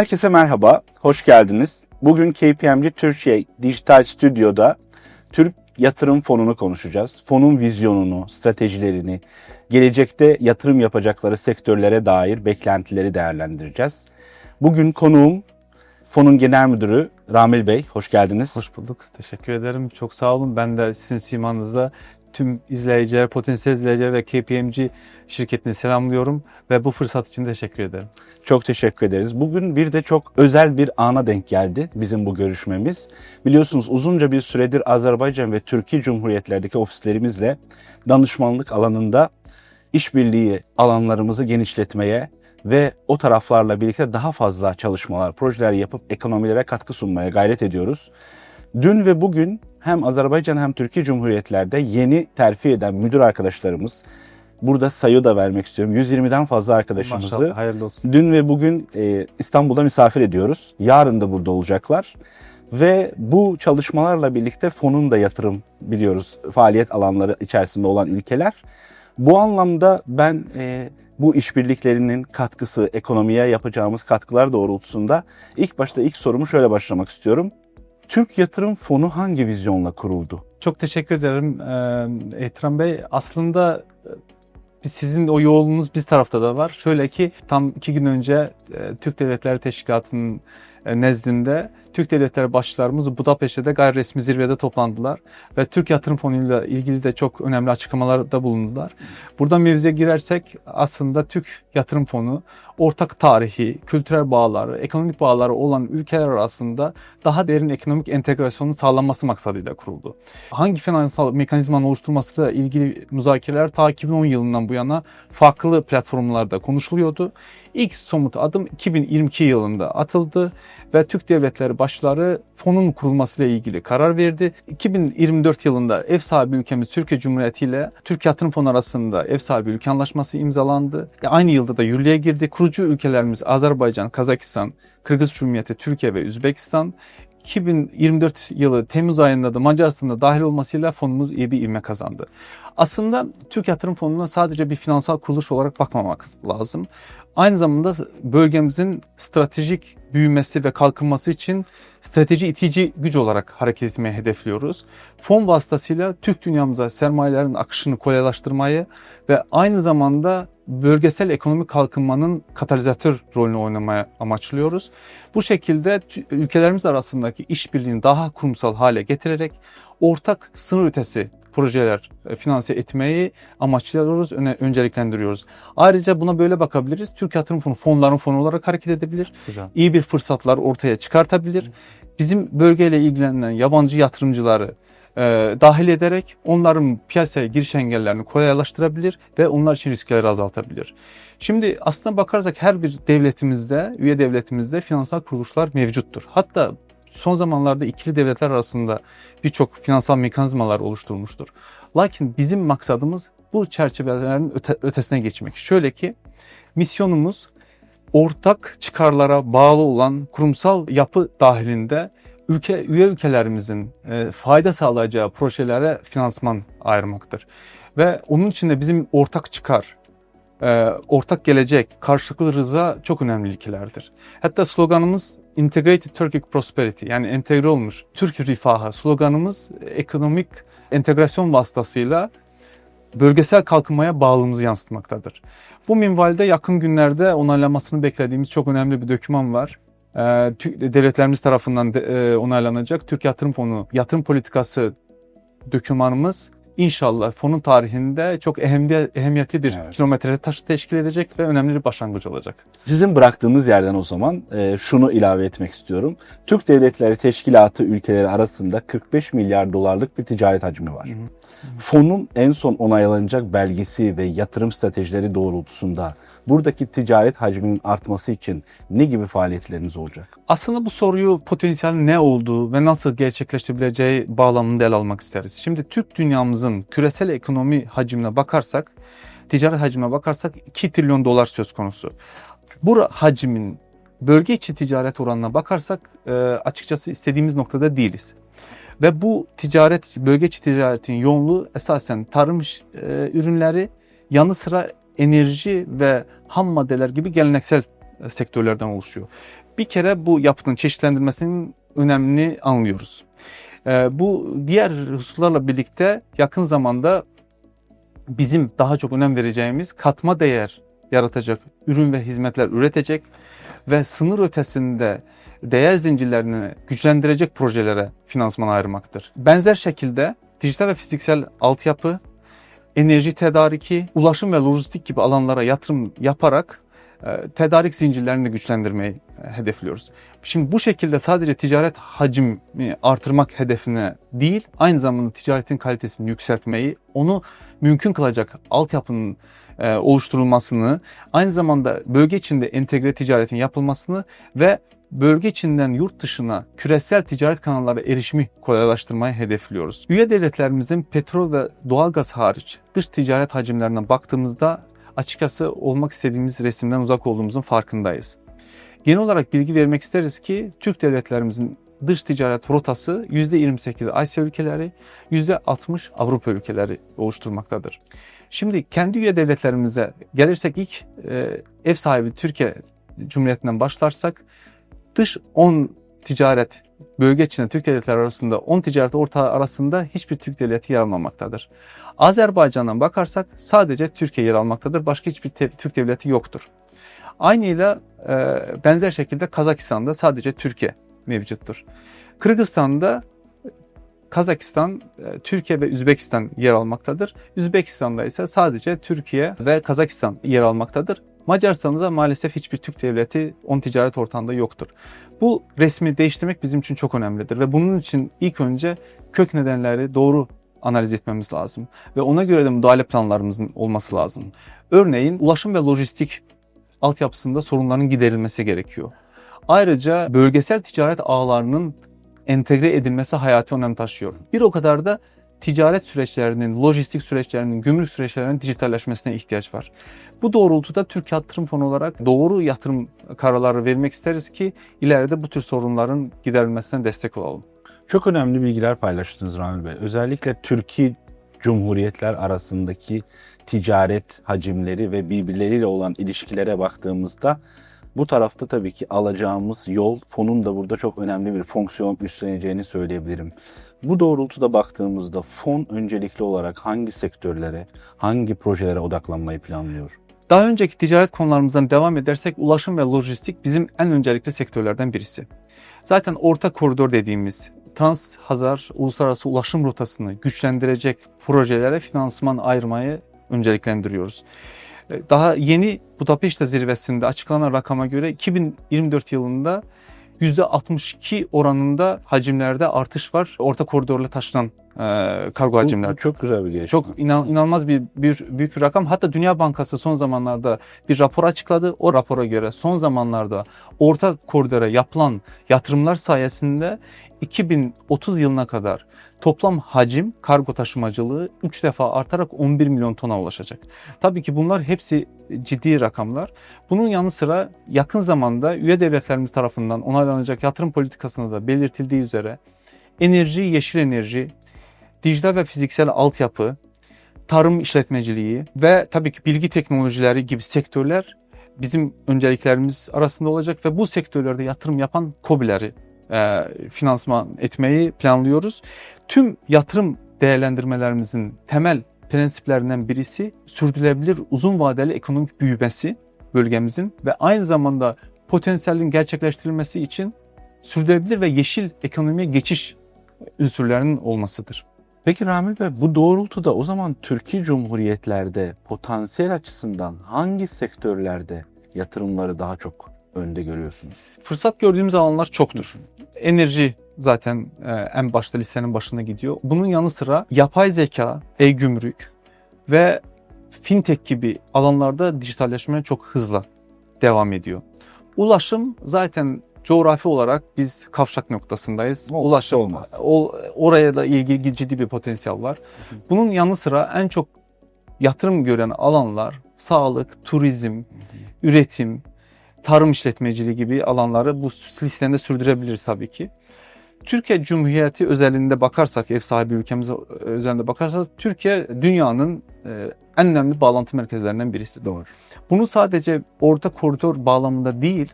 Herkese merhaba, hoş geldiniz. Bugün KPMG Türkiye Dijital Stüdyo'da Türk Yatırım Fonu'nu konuşacağız. Fonun vizyonunu, stratejilerini, gelecekte yatırım yapacakları sektörlere dair beklentileri değerlendireceğiz. Bugün konuğum Fonun Genel Müdürü Ramil Bey, hoş geldiniz. Hoş bulduk. Teşekkür ederim. Çok sağ olun. Ben de sizin simanızda tüm izleyiciler, potansiyel izleyiciler ve KPMG şirketini selamlıyorum ve bu fırsat için teşekkür ederim. Çok teşekkür ederiz. Bugün bir de çok özel bir ana denk geldi bizim bu görüşmemiz. Biliyorsunuz uzunca bir süredir Azerbaycan ve Türkiye Cumhuriyetlerdeki ofislerimizle danışmanlık alanında işbirliği alanlarımızı genişletmeye ve o taraflarla birlikte daha fazla çalışmalar, projeler yapıp ekonomilere katkı sunmaya gayret ediyoruz. Dün ve bugün hem Azerbaycan hem Türkiye Cumhuriyetlerde yeni terfi eden müdür arkadaşlarımız, burada sayı da vermek istiyorum. 120'den fazla arkadaşımızı Maşallah hayırlı olsun. Dün ve bugün e, İstanbul'da misafir ediyoruz. Yarın da burada olacaklar. Ve bu çalışmalarla birlikte fonun da yatırım biliyoruz faaliyet alanları içerisinde olan ülkeler. Bu anlamda ben e, bu işbirliklerinin katkısı, ekonomiye yapacağımız katkılar doğrultusunda ilk başta ilk sorumu şöyle başlamak istiyorum. Türk Yatırım Fonu hangi vizyonla kuruldu? Çok teşekkür ederim ee, Ehtiram Bey. Aslında e, sizin o yoğunluğunuz biz tarafta da var. Şöyle ki tam iki gün önce e, Türk Devletleri Teşkilatı'nın nezdinde Türk Devletleri başlarımız Budapeşte'de gayri resmi zirvede toplandılar ve Türk Yatırım Fonu'yla ilgili de çok önemli açıklamalarda bulundular. Buradan mevzuya girersek aslında Türk Yatırım Fonu ortak tarihi, kültürel bağları, ekonomik bağları olan ülkeler arasında daha derin ekonomik entegrasyonun sağlanması maksadıyla kuruldu. Hangi finansal mekanizmanın oluşturmasıyla ilgili müzakereler ta 2010 yılından bu yana farklı platformlarda konuşuluyordu. İlk somut adım 2022 yılında atıldı ve Türk devletleri başları fonun kurulmasıyla ilgili karar verdi. 2024 yılında ev sahibi ülkemiz Türkiye Cumhuriyeti ile Türk Yatırım Fonu arasında ev sahibi ülke anlaşması imzalandı. E, Aynı yılda da yürürlüğe girdi. Kurucu ülkelerimiz Azerbaycan, Kazakistan, Kırgız Cumhuriyeti, Türkiye ve Üzbekistan. 2024 yılı Temmuz ayında da Macaristan'da dahil olmasıyla fonumuz iyi bir ivme kazandı. Aslında Türk Yatırım Fonu'na sadece bir finansal kuruluş olarak bakmamak lazım. Aynı zamanda bölgemizin stratejik büyümesi ve kalkınması için strateji itici güç olarak hareket etmeyi hedefliyoruz. Fon vasıtasıyla Türk dünyamıza sermayelerin akışını kolaylaştırmayı ve aynı zamanda bölgesel ekonomik kalkınmanın katalizatör rolünü oynamaya amaçlıyoruz. Bu şekilde ülkelerimiz arasındaki işbirliğini daha kurumsal hale getirerek ortak sınır ötesi projeler e, finanse etmeyi amaçlıyoruz, öne, önceliklendiriyoruz. Ayrıca buna böyle bakabiliriz. Türk Yatırım Fonu fonların fonu olarak hareket edebilir. Güzel. iyi bir fırsatlar ortaya çıkartabilir. Bizim bölgeyle ilgilenen yabancı yatırımcıları e, dahil ederek onların piyasaya giriş engellerini kolaylaştırabilir ve onlar için riskleri azaltabilir. Şimdi aslına bakarsak her bir devletimizde, üye devletimizde finansal kuruluşlar mevcuttur. Hatta son zamanlarda ikili devletler arasında birçok finansal mekanizmalar oluşturulmuştur. Lakin bizim maksadımız bu çerçevelerin öte- ötesine geçmek. Şöyle ki misyonumuz ortak çıkarlara bağlı olan kurumsal yapı dahilinde ülke üye ülkelerimizin e, fayda sağlayacağı projelere finansman ayırmaktır. Ve onun için de bizim ortak çıkar, ortak gelecek, karşılıklı rıza çok önemli ilkelerdir. Hatta sloganımız Integrated Turkic Prosperity yani entegre olmuş Türk rifahı sloganımız ekonomik entegrasyon vasıtasıyla bölgesel kalkınmaya bağlılığımızı yansıtmaktadır. Bu minvalde yakın günlerde onaylanmasını beklediğimiz çok önemli bir doküman var. Ee, devletlerimiz tarafından e, onaylanacak Türk Yatırım Fonu Yatırım Politikası dokümanımız inşallah fonun tarihinde çok ehemdi- ehemmiyetli bir Evet. kilometre taşı teşkil edecek ve önemli bir başlangıç olacak. Sizin bıraktığınız yerden o zaman e, şunu ilave etmek istiyorum. Türk Devletleri Teşkilatı ülkeleri arasında 45 milyar dolarlık bir ticaret hacmi var. Hı hı. Fonun en son onaylanacak belgesi ve yatırım stratejileri doğrultusunda buradaki ticaret hacminin artması için ne gibi faaliyetleriniz olacak? Aslında bu soruyu potansiyel ne olduğu ve nasıl gerçekleşebileceği bağlamında ele almak isteriz. Şimdi Türk dünyamızın küresel ekonomi hacmine bakarsak, ticaret hacmine bakarsak 2 trilyon dolar söz konusu. Bu hacmin bölge içi ticaret oranına bakarsak e, açıkçası istediğimiz noktada değiliz. Ve bu ticaret, bölge içi ticaretin yoğunluğu esasen tarım e, ürünleri yanı sıra enerji ve ham maddeler gibi geleneksel e, sektörlerden oluşuyor. Bir kere bu yapının çeşitlendirmesinin önemini anlıyoruz. Ee, bu diğer hususlarla birlikte yakın zamanda bizim daha çok önem vereceğimiz katma değer yaratacak ürün ve hizmetler üretecek ve sınır ötesinde değer zincirlerini güçlendirecek projelere finansman ayırmaktır. Benzer şekilde dijital ve fiziksel altyapı, enerji tedariki, ulaşım ve lojistik gibi alanlara yatırım yaparak e, tedarik zincirlerini de güçlendirmeyi e, hedefliyoruz. Şimdi bu şekilde sadece ticaret hacmi artırmak hedefine değil, aynı zamanda ticaretin kalitesini yükseltmeyi, onu mümkün kılacak altyapının e, oluşturulmasını, aynı zamanda bölge içinde entegre ticaretin yapılmasını ve bölge içinden yurt dışına küresel ticaret kanalları erişimi kolaylaştırmayı hedefliyoruz. Üye devletlerimizin petrol ve doğalgaz hariç dış ticaret hacimlerine baktığımızda açıkçası olmak istediğimiz resimden uzak olduğumuzun farkındayız. Genel olarak bilgi vermek isteriz ki Türk devletlerimizin dış ticaret rotası %28 Asya ülkeleri, %60 Avrupa ülkeleri oluşturmaktadır. Şimdi kendi üye devletlerimize gelirsek ilk e, ev sahibi Türkiye Cumhuriyeti'nden başlarsak dış 10 ticaret bölge içinde Türk devletleri arasında 10 ticaret ortağı arasında hiçbir Türk devleti yer almamaktadır. Azerbaycan'dan bakarsak sadece Türkiye yer almaktadır. Başka hiçbir Türk devleti yoktur. Aynıyla e, benzer şekilde Kazakistan'da sadece Türkiye mevcuttur. Kırgızistan'da Kazakistan, e, Türkiye ve Üzbekistan yer almaktadır. Üzbekistan'da ise sadece Türkiye ve Kazakistan yer almaktadır. Macaristan'da da maalesef hiçbir Türk devleti 10 ticaret ortağında yoktur. Bu resmi değiştirmek bizim için çok önemlidir ve bunun için ilk önce kök nedenleri doğru analiz etmemiz lazım ve ona göre de müdahale planlarımızın olması lazım. Örneğin ulaşım ve lojistik altyapısında sorunların giderilmesi gerekiyor. Ayrıca bölgesel ticaret ağlarının entegre edilmesi hayati önem taşıyor. Bir o kadar da ticaret süreçlerinin, lojistik süreçlerinin, gümrük süreçlerinin dijitalleşmesine ihtiyaç var. Bu doğrultuda Türk Yatırım Fonu olarak doğru yatırım kararları vermek isteriz ki ileride bu tür sorunların giderilmesine destek olalım. Çok önemli bilgiler paylaştınız Ramil Bey. Özellikle Türkiye Cumhuriyetler arasındaki ticaret hacimleri ve birbirleriyle olan ilişkilere baktığımızda bu tarafta tabii ki alacağımız yol fonun da burada çok önemli bir fonksiyon üstleneceğini söyleyebilirim. Bu doğrultuda baktığımızda fon öncelikli olarak hangi sektörlere, hangi projelere odaklanmayı planlıyor? Daha önceki ticaret konularımızdan devam edersek ulaşım ve lojistik bizim en öncelikli sektörlerden birisi. Zaten orta koridor dediğimiz Trans-Hazar uluslararası ulaşım rotasını güçlendirecek projelere finansman ayırmayı önceliklendiriyoruz. Ee, Daha yeni Budapeşte zirvesinde açıklanan rakama göre 2024 yılında %62 oranında hacimlerde artış var. Orta koridorla taşınan e, kargo Bu, hacimler. çok güzel bir gelişme. Çok inan, inanılmaz bir, bir büyük bir rakam. Hatta Dünya Bankası son zamanlarda bir rapor açıkladı. O rapora göre son zamanlarda orta koridora yapılan yatırımlar sayesinde 2030 yılına kadar toplam hacim kargo taşımacılığı 3 defa artarak 11 milyon tona ulaşacak. Tabii ki bunlar hepsi ciddi rakamlar. Bunun yanı sıra yakın zamanda üye devletlerimiz tarafından onaylanacak yatırım politikasında da belirtildiği üzere enerji, yeşil enerji, dijital ve fiziksel altyapı, tarım işletmeciliği ve tabii ki bilgi teknolojileri gibi sektörler bizim önceliklerimiz arasında olacak ve bu sektörlerde yatırım yapan KOBİ'leri e, finansman etmeyi planlıyoruz. Tüm yatırım değerlendirmelerimizin temel prensiplerinden birisi sürdürülebilir uzun vadeli ekonomik büyümesi bölgemizin ve aynı zamanda potansiyelin gerçekleştirilmesi için sürdürülebilir ve yeşil ekonomiye geçiş unsurlarının olmasıdır. Peki Ramil Bey bu doğrultuda o zaman Türkiye Cumhuriyetlerde potansiyel açısından hangi sektörlerde yatırımları daha çok önde görüyorsunuz? Fırsat gördüğümüz alanlar çoktur. Enerji zaten e, en başta listenin başına gidiyor. Bunun yanı sıra yapay zeka, e-gümrük ve fintech gibi alanlarda dijitalleşme çok hızla devam ediyor. Ulaşım zaten coğrafi olarak biz kavşak noktasındayız. Ulaşım olmaz. O, oraya da ilgili ciddi bir potansiyel var. Bunun yanı sıra en çok yatırım gören alanlar sağlık, turizm, üretim, tarım işletmeciliği gibi alanları bu listede sürdürebiliriz tabii ki. Türkiye Cumhuriyeti özelinde bakarsak, ev sahibi ülkemize özelinde bakarsak Türkiye dünyanın e, en önemli bağlantı merkezlerinden birisi. Doğru. Bunu sadece orta koridor bağlamında değil,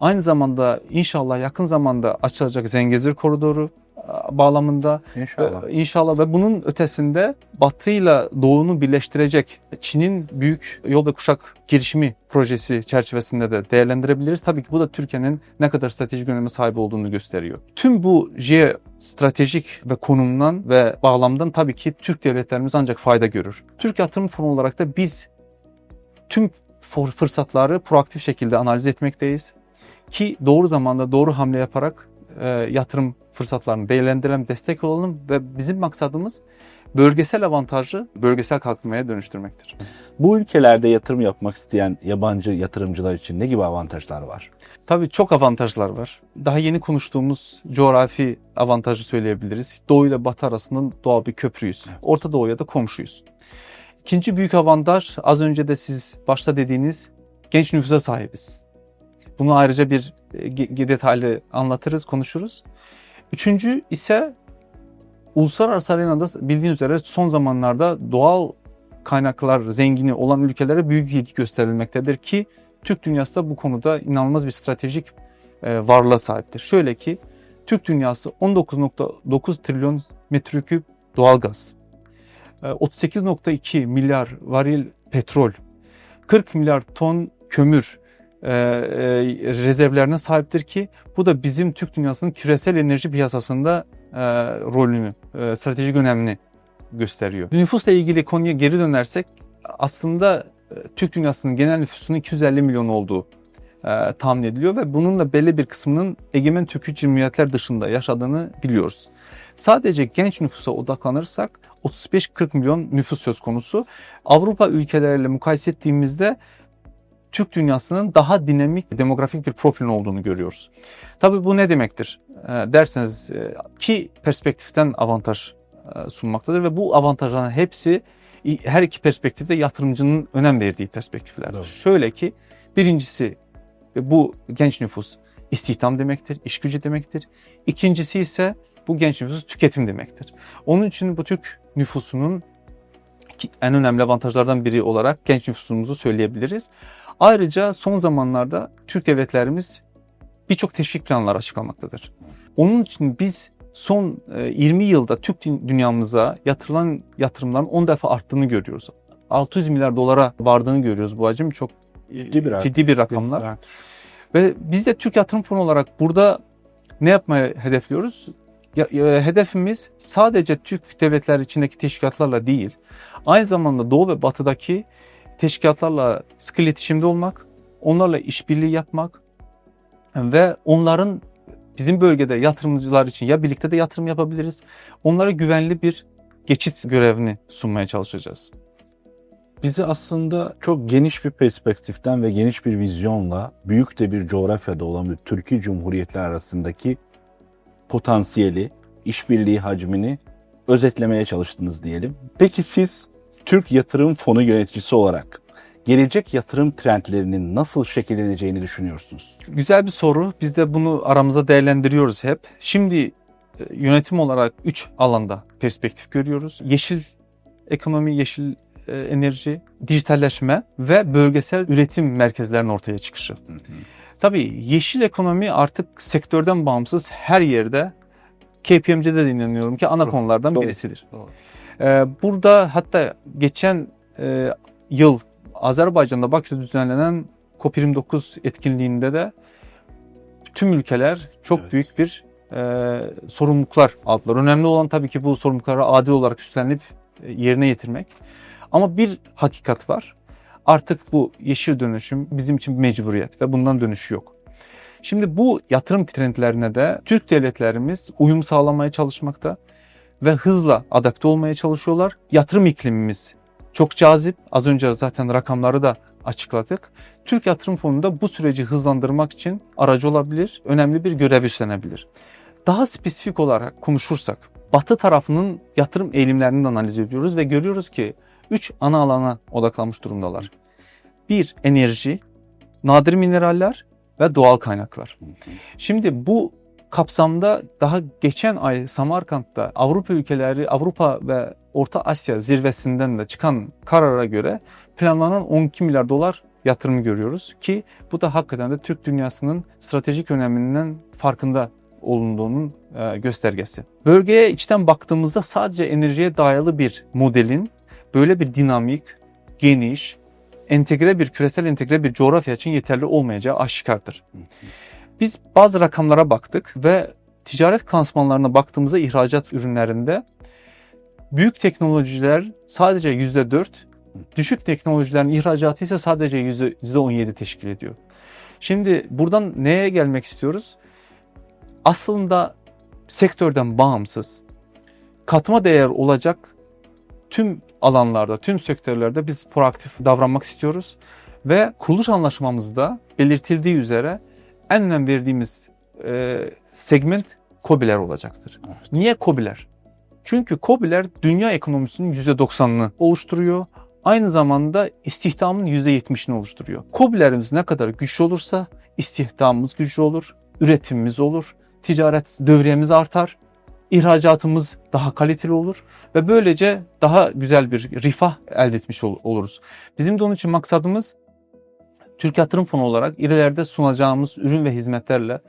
Aynı zamanda inşallah yakın zamanda açılacak Zengezur koridoru e, bağlamında İnşallah. İnşallah ve bunun ötesinde Batı ile Doğu'nu birleştirecek Çin'in büyük yol ve kuşak girişimi projesi çerçevesinde de değerlendirebiliriz. Tabii ki bu da Türkiye'nin ne kadar stratejik öneme sahip olduğunu gösteriyor. Tüm bu stratejik ve konumdan ve bağlamdan tabii ki Türk devletlerimiz ancak fayda görür. Türk Yatırım Fonu olarak da biz tüm fırsatları proaktif şekilde analiz etmekteyiz. Ki doğru zamanda doğru hamle yaparak e, yatırım fırsatlarını değerlendirelim, destek olalım ve bizim maksadımız bölgesel avantajı bölgesel kalkınmaya dönüştürmektir. Bu ülkelerde yatırım yapmak isteyen yabancı yatırımcılar için ne gibi avantajlar var? Tabii çok avantajlar var. Daha yeni konuştuğumuz coğrafi avantajı söyleyebiliriz. Doğu ile Batı arasında doğal bir köprüyüz. Orta Doğu'ya da komşuyuz. İkinci büyük avantaj az önce de siz başta dediğiniz genç nüfusa sahibiz. Bunu ayrıca bir e, detaylı anlatırız, konuşuruz. Üçüncü ise uluslararası arenada bildiğiniz üzere son zamanlarda doğal kaynaklar zengini olan ülkelere büyük ilgi gösterilmektedir ki Türk dünyası da bu konuda inanılmaz bir stratejik e, varlığa sahiptir. Şöyle ki Türk dünyası 19.9 trilyon metreküp doğalgaz, e, 38.2 milyar varil petrol, 40 milyar ton kömür e, e, rezervlerine sahiptir ki bu da bizim Türk dünyasının küresel enerji piyasasında e, rolünü, e, stratejik önemini gösteriyor. Nüfusla ilgili konuya geri dönersek aslında e, Türk dünyasının genel nüfusunun 250 milyon olduğu e, tahmin ediliyor ve bunun da belli bir kısmının egemen Türkçü cumhuriyetler dışında yaşadığını biliyoruz. Sadece genç nüfusa odaklanırsak 35-40 milyon nüfus söz konusu. Avrupa ülkeleriyle mukayese ettiğimizde Türk dünyasının daha dinamik demografik bir profilin olduğunu görüyoruz. Tabii bu ne demektir e, derseniz e, ki perspektiften avantaj e, sunmaktadır ve bu avantajların hepsi her iki perspektifte yatırımcının önem verdiği perspektiflerdir. Doğru. Şöyle ki birincisi e, bu genç nüfus istihdam demektir, iş gücü demektir. İkincisi ise bu genç nüfus tüketim demektir. Onun için bu Türk nüfusunun en önemli avantajlardan biri olarak genç nüfusumuzu söyleyebiliriz. Ayrıca son zamanlarda Türk devletlerimiz birçok teşvik planları açıklamaktadır. Onun için biz son e, 20 yılda Türk dü- dünyamıza yatırılan yatırımların 10 defa arttığını görüyoruz. 600 milyar dolara vardığını görüyoruz bu hacim. Çok Ciddi bir ciddi bir rakamlar. Evet. Ve biz de Türk Yatırım Fonu olarak burada ne yapmayı hedefliyoruz? Ya- ya- hedefimiz sadece Türk devletleri içindeki teşkilatlarla değil, aynı zamanda Doğu ve Batı'daki teşkilatlarla sıkı iletişimde olmak, onlarla işbirliği yapmak ve onların bizim bölgede yatırımcılar için ya birlikte de yatırım yapabiliriz, onlara güvenli bir geçit görevini sunmaya çalışacağız. Bizi aslında çok geniş bir perspektiften ve geniş bir vizyonla büyük de bir coğrafyada olan bir Türkiye Cumhuriyetleri arasındaki potansiyeli, işbirliği hacmini özetlemeye çalıştınız diyelim. Peki siz Türk Yatırım Fonu yöneticisi olarak gelecek yatırım trendlerinin nasıl şekilleneceğini düşünüyorsunuz? Güzel bir soru. Biz de bunu aramızda değerlendiriyoruz hep. Şimdi e, yönetim olarak 3 alanda perspektif görüyoruz. Yeşil ekonomi, yeşil e, enerji, dijitalleşme ve bölgesel üretim merkezlerinin ortaya çıkışı. Tabii yeşil ekonomi artık sektörden bağımsız her yerde KPMG'de de inanıyorum ki ana Doğru. konulardan Doğru. birisidir. Doğru. Ee, burada hatta geçen e, yıl Azerbaycan'da Bakü'de düzenlenen COP29 etkinliğinde de tüm ülkeler çok Evet. büyük bir e, sorumluluklar aldılar. Önemli olan tabii ki bu sorumlulukları adil olarak üstlenip e, yerine getirmek. Ama bir hakikat var. Artık bu yeşil dönüşüm bizim için bir mecburiyet ve bundan dönüş yok. Şimdi bu yatırım trendlerine de Türk devletlerimiz uyum sağlamaya çalışmakta ve hızla adapte olmaya çalışıyorlar. Yatırım iklimimiz çok cazip. Az önce zaten rakamları da açıkladık. Türk Yatırım Fonu da bu süreci hızlandırmak için aracı olabilir, önemli bir görev üstlenebilir. Daha spesifik olarak konuşursak, Batı tarafının yatırım eğilimlerini de analiz ediyoruz ve görüyoruz ki 3 ana alana odaklanmış durumdalar. Bir, enerji, nadir mineraller ve doğal kaynaklar. Şimdi bu kapsamda daha geçen ay Samarkand'da Avrupa ülkeleri, Avrupa ve Orta Asya zirvesinden de çıkan karara göre planlanan 12 milyar dolar yatırım görüyoruz ki bu da hakikaten de Türk dünyasının stratejik öneminden farkında olunduğunun e, göstergesi. Bölgeye içten baktığımızda sadece enerjiye dayalı bir modelin böyle bir dinamik, geniş, entegre bir küresel entegre bir coğrafya için yeterli olmayacağı aşikardır. Biz bazı rakamlara baktık ve ticaret klansmanlarına baktığımızda ihracat ürünlerinde büyük teknolojiler sadece %4, düşük teknolojilerin ihracatı ise sadece %17 teşkil ediyor. Şimdi buradan neye gelmek istiyoruz? Aslında sektörden bağımsız, katma değer olacak tüm alanlarda, tüm sektörlerde biz proaktif davranmak istiyoruz. Ve kuruluş anlaşmamızda belirtildiği üzere en önem verdiğimiz e, segment KOBİ'ler olacaktır. Evet. Niye KOBİ'ler? Çünkü KOBİ'ler dünya ekonomisinin %90'ını oluştururuyor. Aynı zamanda istihdamın %70'ini oluşturuyor. KOBİ'lerimiz ne kadar güçlü olursa istihdamımız güçlü olur, üretimimiz olur, ticaret dövriyemiz artar, ihracatımız daha kaliteli olur ve böylece daha güzel bir rifah elde etmiş ol- oluruz. Bizim de onun için maksadımız Türk Yatırım Fonu olarak ileride sunacağımız ürün ve hizmetlerle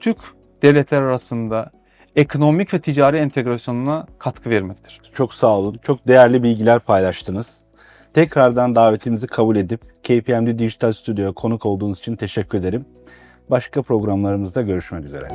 Türk devletler arasında ekonomik ve ticari entegrasyonuna katkı vermektir. Çok sağ olun. Çok değerli bilgiler paylaştınız. Tekrardan davetimizi kabul edip KPMG Dijital Stüdyo'ya konuk olduğunuz için teşekkür ederim. Başka programlarımızda görüşmek üzere.